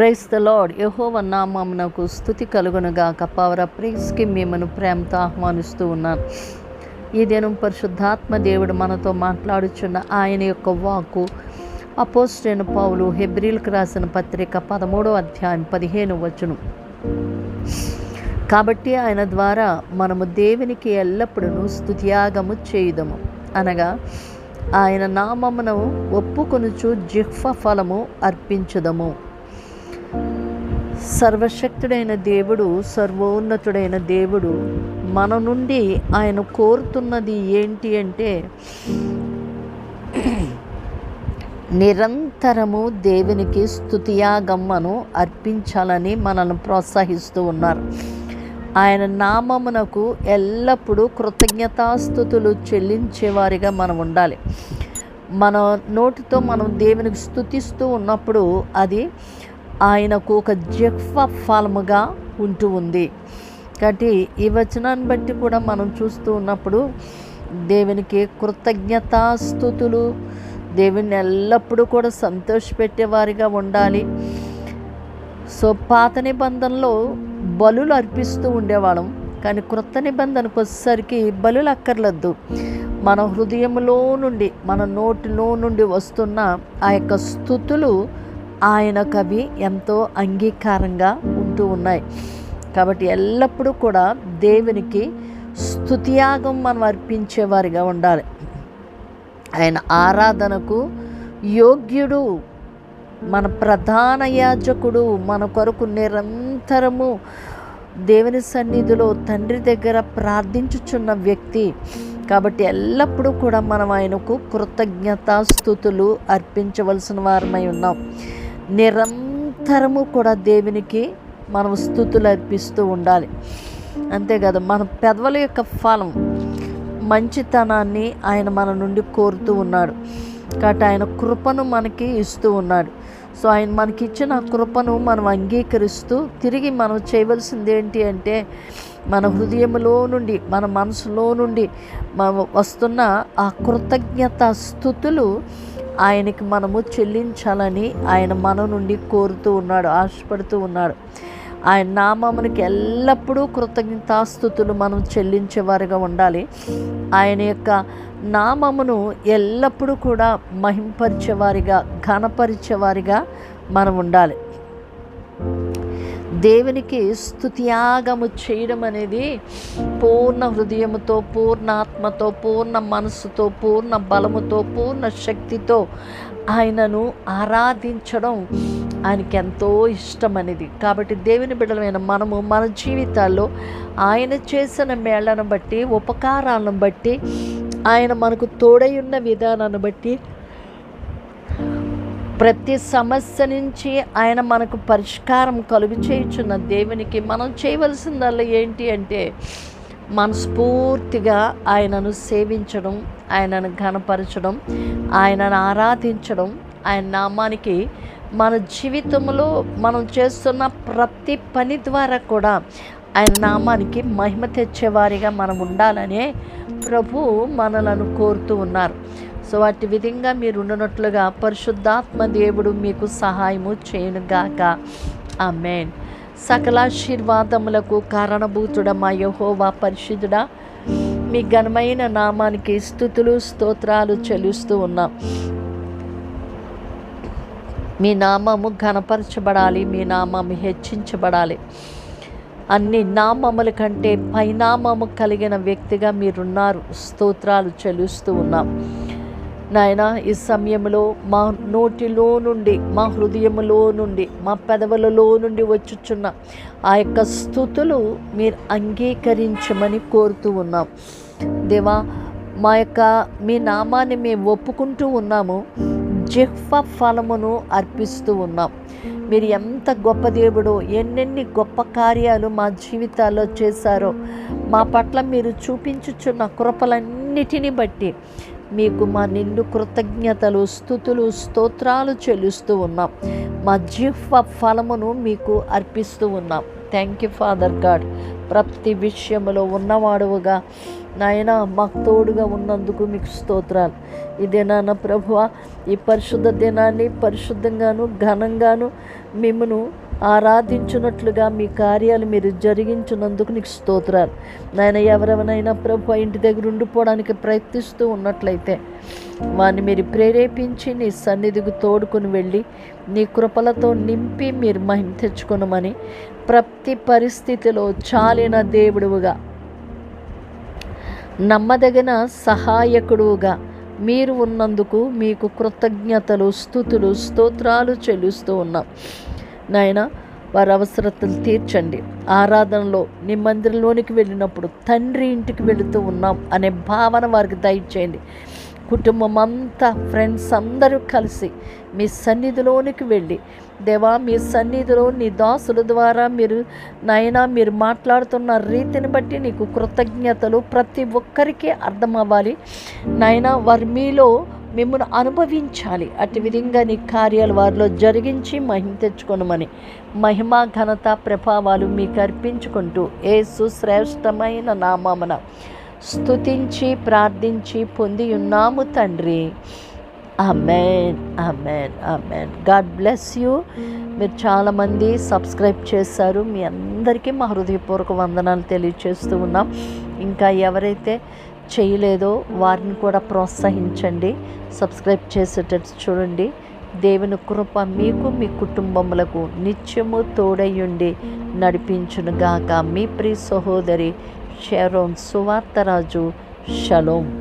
Price the lord యహోవ నామమునకు స్థుతి కలుగునుగాక. పవర్ ప్రైస్కి మిమ్మను ప్రేమతో ఆహ్వానిస్తూ ఉన్నాను. ఈ దినం పరిశుద్ధాత్మ దేవుడు మనతో మాట్లాడుచున్న ఆయన యొక్క వాక్కు అపోస్టైన పౌలు హెబ్రిల్కి రాసిన పత్రిక పదమూడవ అధ్యాయం పదిహేను వచనం. కాబట్టి ఆయన ద్వారా మనము దేవునికి ఎల్లప్పుడూ స్థుతియాగము చేయుదము. అనగా ఆయన నామమును ఒప్పుకొనుచు జిహ్వ ఫలము అర్పించుదము. సర్వశక్తుడైన దేవుడు సర్వోన్నతుడైన దేవుడు మన నుండి ఆయన కోరుతున్నది ఏంటి అంటే నిరంతరము దేవునికి స్థుతియాగమ్మను అర్పించాలని మనల్ని ప్రోత్సహిస్తూ ఉన్నారు. ఆయన నామమునకు ఎల్లప్పుడూ కృతజ్ఞతాస్థుతులు చెల్లించేవారిగా మనం ఉండాలి. మన నోటితో మనం దేవునికి స్థుతిస్తూ ఉన్నప్పుడు అది ఆయనకు ఒక జక్ఫ ఫలముగా ఉంటూ ఉంది. కాబట్టి ఈ వచనాన్ని బట్టి కూడా మనం చూస్తూ ఉన్నప్పుడు దేవునికి కృతజ్ఞతాస్థుతులు దేవుని ఎల్లప్పుడూ కూడా సంతోషపెట్టేవారిగా ఉండాలి. సో పాత నిబంధనలో బలులు అర్పిస్తూ ఉండేవాళ్ళం. కానీ క్రొత్త నిబంధనకు వచ్చేసరికి బలులు అక్కర్లేదు. మన హృదయంలో నుండి మన నోటిలో నుండి వస్తున్న ఆ యొక్క స్థుతులు ఆయనకు అవి ఎంతో అంగీకారంగా ఉంటూ ఉన్నాయి. కాబట్టి ఎల్లప్పుడూ కూడా దేవునికి స్థుతియాగం మనం అర్పించేవారిగా ఉండాలి. ఆయన ఆరాధనకు యోగ్యుడు మన ప్రధాన యాజకుడు మన కొరకు నిరంతరము దేవుని సన్నిధిలో తండ్రి దగ్గర ప్రార్థించుచున్న వ్యక్తి. కాబట్టి ఎల్లప్పుడూ కూడా మనం ఆయనకు కృతజ్ఞత స్థుతులు అర్పించవలసిన వారమై ఉన్నాం. నిరంతరము కూడా దేవునికి మనం స్థుతులు అర్పిస్తూ ఉండాలి. అంతే కదా మన పెదవుల యొక్క ఫలం మంచితనాన్ని ఆయన మన నుండి కోరుతూ ఉన్నాడు. కాబట్టి ఆయన కృపను మనకి ఇస్తూ ఉన్నాడు. సో ఆయన మనకి ఇచ్చిన కృపను మనం అంగీకరిస్తూ తిరిగి మనం చేయవలసింది ఏంటి అంటే మన హృదయంలో నుండి మన మనసులో నుండి వస్తున్న ఆ కృతజ్ఞత స్థుతులు ఆయనకి మనము చెల్లించాలని ఆయన మన నుండి కోరుతూ ఉన్నాడు ఆశపడుతూ ఉన్నాడు. ఆయన నామమునికి ఎల్లప్పుడూ కృతజ్ఞతాస్థుతులు మనం చెల్లించేవారుగా ఉండాలి. ఆయన యొక్క నామమును ఎల్లప్పుడూ కూడా మహింపరిచేవారిగా ఘనపరిచేవారిగా మనం ఉండాలి. దేవునికి స్తుత్యాగము చేయడం అనేది పూర్ణ హృదయముతో పూర్ణ ఆత్మతో పూర్ణ మనస్సుతో పూర్ణ బలముతో పూర్ణ శక్తితో ఆయనను ఆరాధించడం ఆయనకి ఎంతో ఇష్టమనేది కాబట్టి దేవుని బిడ్డలమైన మనము మన జీవితాల్లో ఆయన చేసిన మేళ్ళను బట్టి ఉపకారాలను బట్టి ఆయన మనకు తోడై ఉన్న విధానాన్ని బట్టి ప్రతి సమస్య నుంచి ఆయన మనకు పరిష్కారం కలుగు చేయుచున్న దేవునికి మనం చేయవలసిందల్లా ఏంటి అంటే మనస్ఫూర్తిగా ఆయనను సేవించడం ఆయనను ఘనపరచడం ఆయనను ఆరాధించడం ఆయన నామానికి మన జీవితంలో మనం చేస్తున్న ప్రతి పని ద్వారా కూడా ఆయన నామానికి మహిమ తెచ్చేవారిగా మనం ఉండాలనే ప్రభు మనలను కోరుతూ ఉన్నారు. సో అటు విధంగా మీరు ఉండనట్లుగా పరిశుద్ధాత్మ దేవుడు మీకు సహాయము చేయనుగాక. ఆమెన్. సకలాశీర్వాదములకు కారణభూతుడమా యహోవా పరిశుద్ధుడా మీ ఘనమైన నామానికి స్థుతులు స్తోత్రాలు చెల్లిస్తూ ఉన్నాం. మీ నామము ఘనపరచబడాలి మీ నామము హెచ్చించబడాలి. అన్ని నామముల కంటే పైనామము కలిగిన వ్యక్తిగా మీరున్నారు. స్తోత్రాలు చెల్లిస్తూ ఉన్నాం. నాయన ఈ సమయంలో మా నోటిలో నుండి మా హృదయములో నుండి మా పెదవులలో నుండి వచ్చుచున్న ఆ యొక్క స్థుతులు మీరు అంగీకరించమని కోరుతూ ఉన్నాం. దేవా మా యొక్క మీ నామాన్ని మేము ఒప్పుకుంటూ ఉన్నాము. జిహ్వ ఫలమును అర్పిస్తూ ఉన్నాం. మీరు ఎంత గొప్ప దేవుడో ఎన్నెన్ని గొప్ప కార్యాలు మా జీవితాల్లో చేశారో మా పట్ల మీరు చూపించుచున్న కృపలన్నిటిని బట్టి మీకు మా నిండు కృతజ్ఞతలు స్థుతులు స్తోత్రాలు చెల్లిస్తూ ఉన్నాం. మా జీవ ఫలమును మీకు అర్పిస్తూ ఉన్నాం. థ్యాంక్ యూ ఫాదర్ గాడ్ ప్రతి విషయంలో ఉన్నవాడుగా నాయన మాకు తోడుగా ఉన్నందుకు మీకు స్తోత్రాలు. ఇదే నాన్న ప్రభువ ఈ పరిశుద్ధ దినాన్ని పరిశుద్ధంగాను ఘనంగాను మిమ్మను ఆరాధించున్నట్లుగా మీ కార్యాలు మీరు జరిగించినందుకు నీకు స్తోత్రాలు. నాయన ఎవరెవరైనా ప్రభు ఇంటి దగ్గర ఉండిపోవడానికి ప్రయత్నిస్తూ ఉన్నట్లయితే వారిని మీరు ప్రేరేపించి నీ సన్నిధికి తోడుకొని వెళ్ళి నీ కృపలతో నింపి మీరు మహిమ తెచ్చుకునమని ప్రతి పరిస్థితిలో చాలిన దేవుడుగా నమ్మదగిన సహాయకుడుగా మీరు ఉన్నందుకు మీకు కృతజ్ఞతలు స్థుతులు స్తోత్రాలు చెల్లిస్తూ ఉన్నాం. నాయన వారి అవసరతలు తీర్చండి. ఆరాధనలో నీ మందిరంలోనికి వెళ్ళినప్పుడు తండ్రి ఇంటికి వెళుతూ ఉన్నాం అనే భావన వారికి దయచేయండి. కుటుంబం అంతా ఫ్రెండ్స్ అందరూ కలిసి మీ సన్నిధిలోనికి వెళ్ళి దేవా మీ సన్నిధిలో నీ దాసుల ద్వారా మీరు నైనా మీరు మాట్లాడుతున్న రీతిని బట్టి నీకు కృతజ్ఞతలు ప్రతి ఒక్కరికి అర్థమవ్వాలి నైనా వారు మీలో మిమ్మల్ని అనుభవించాలి. అటు విధంగా నీ కార్యాలు వారిలో జరిగించి మహిమ తెచ్చుకొనమని మహిమ ఘనత ప్రభావాలు మీకు అర్పించుకుంటూ ఏసు శ్రేష్టమైన నామమున స్తుతించి ప్రార్థించి పొంది ఉన్నాము తండ్రి. Amen amen amen God bless you. మీరు చాలామంది సబ్స్క్రైబ్ చేశారు. మీ అందరికీ మా హృదయపూర్వక వందనాలు తెలియచేస్తూ ఉన్నాం. ఇంకా ఎవరైతే చేయలేదో వారిని కూడా ప్రోత్సహించండి. సబ్స్క్రైబ్ చేసేటట్టు చూడండి. దేవుని కృప మీకు మీ కుటుంబములకు నిత్యము తోడయ్యుండి నడిపించునుగాక. మీ ప్రియ సహోదరి షెరోన్ సువార్తరాజు. షలోం.